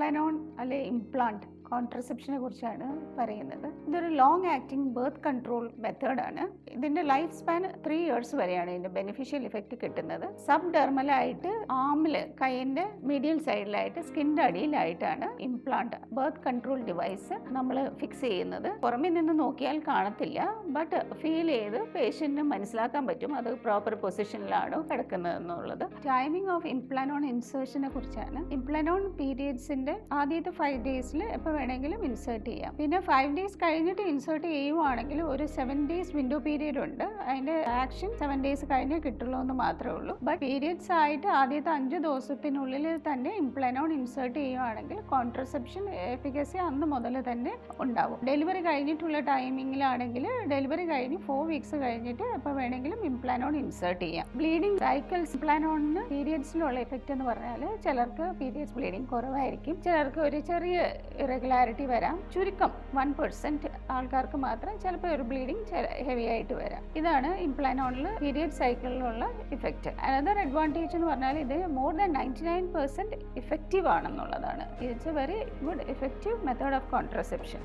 ഇംപ്ലാനോൺ അല്ലെ ഇംപ്ലാന്റ് കോൺട്രസെപ്ഷനെ കുറിച്ചാണ് പറയുന്നത്. ഇതൊരു ലോങ് ആക്ടിങ് ബർത്ത് കൺട്രോൾ മെത്തേഡാണ് ഇതിന്റെ ലൈഫ് സ്പാൻ ത്രീ ഇയേഴ്സ് വരെയാണ് ഇതിന്റെ ബെനിഫിഷ്യൽ ഇഫക്റ്റ് കിട്ടുന്നത്. സബ് ഡെർമലായിട്ട് ആമിൽ കൈയിന്റെ മീഡിയൽ സൈഡിലായിട്ട് സ്കിന്റെ അടിയിലായിട്ടാണ് ഇംപ്ലാന്റ് ബർത്ത് കൺട്രോൾ ഡിവൈസ് നമ്മൾ ഫിക്സ് ചെയ്യുന്നത്. പുറമെ നിന്ന് നോക്കിയാൽ കാണത്തില്ല ബട്ട് ഫീൽ ചെയ്ത് പേഷ്യന്റിന് മനസ്സിലാക്കാൻ പറ്റും അത് പ്രോപ്പർ പൊസിഷനിലാണോ കിടക്കുന്നത് എന്നുള്ളത് ടൈമിംഗ് ഓഫ് ഇംപ്ലാനോൺ ഇൻസേർഷനെ കുറിച്ചാണ്. ഇംപ്ലാനോൺ പീരിയഡ്സിന്റെ ആദ്യത്തെ ഫൈവ് ഡേയ്സിൽ എപ്പോൾ വേണമെങ്കിലും ഇൻസേർട്ട് ചെയ്യാം. പിന്നെ ഫൈവ് ഡേയ്സ് കഴിഞ്ഞിട്ട് ഇൻസേർട്ട് ചെയ്യുവാണെങ്കിൽ ഒരു സെവൻ ഡേയ്സ് വിൻഡോ പീരീഡ് ഉണ്ട്. അതിന്റെ ആക്ഷൻ സെവൻ ഡേയ്സ് കഴിഞ്ഞേ കിട്ടുള്ളൂ എന്ന് മാത്രമേ ഉള്ളൂ. ബട്ട് പീരിയഡ്സ് ആയിട്ട് ആദ്യത്തെ അഞ്ച് ദിവസത്തിനുള്ളിൽ തന്നെ ഇംപ്ലനോൺ ഇൻസേർട്ട് ചെയ്യുവാണെങ്കിൽ കോൺട്രസെപ്ഷൻ എഫിക്കസി അന്ന് മുതൽ തന്നെ ഉണ്ടാവും. ഡെലിവറി കഴിഞ്ഞിട്ടുള്ള ടൈമിങ്ങിലാണെങ്കിൽ ഡെലിവറി കഴിഞ്ഞ് ഫോർ വീക്സ് കഴിഞ്ഞിട്ട് എപ്പോൾ വേണമെങ്കിലും ഇംപ്ലാനോൺ ഇൻസേർട്ട് ചെയ്യാം. ബ്ലീഡിംഗ് സൈക്കിൾസ് ഇംപ്ലാനോണിന് പീരിയഡ്സിലുള്ള എഫക്റ്റ് എന്ന് പറഞ്ഞാൽ ചിലർക്ക് പീരിയഡ്സ് ബ്ലീഡിംഗ് കുറവായിരിക്കും. ചിലർക്ക് ഒരു ചെറിയ ഇറഗുലാരിറ്റി വരാം. ചുരുക്കം വൺ പെർസെന്റ് ആൾക്കാർക്ക് മാത്രം ചിലപ്പോൾ ഒരു ബ്ലീഡിങ് ഹെവി ആയിട്ട് വരാം. ഇതാണ് ഇംപ്ലാനോണിൽ പീരിയഡ് സൈക്കിളിലുള്ള ഇഫക്റ്റ് അനദർ അഡ്വാന്റേജ് എന്ന് പറഞ്ഞാൽ ഇത് more than ninety nine percent effective ആണെന്നുള്ളതാണ്. It's a very good effective method of contraception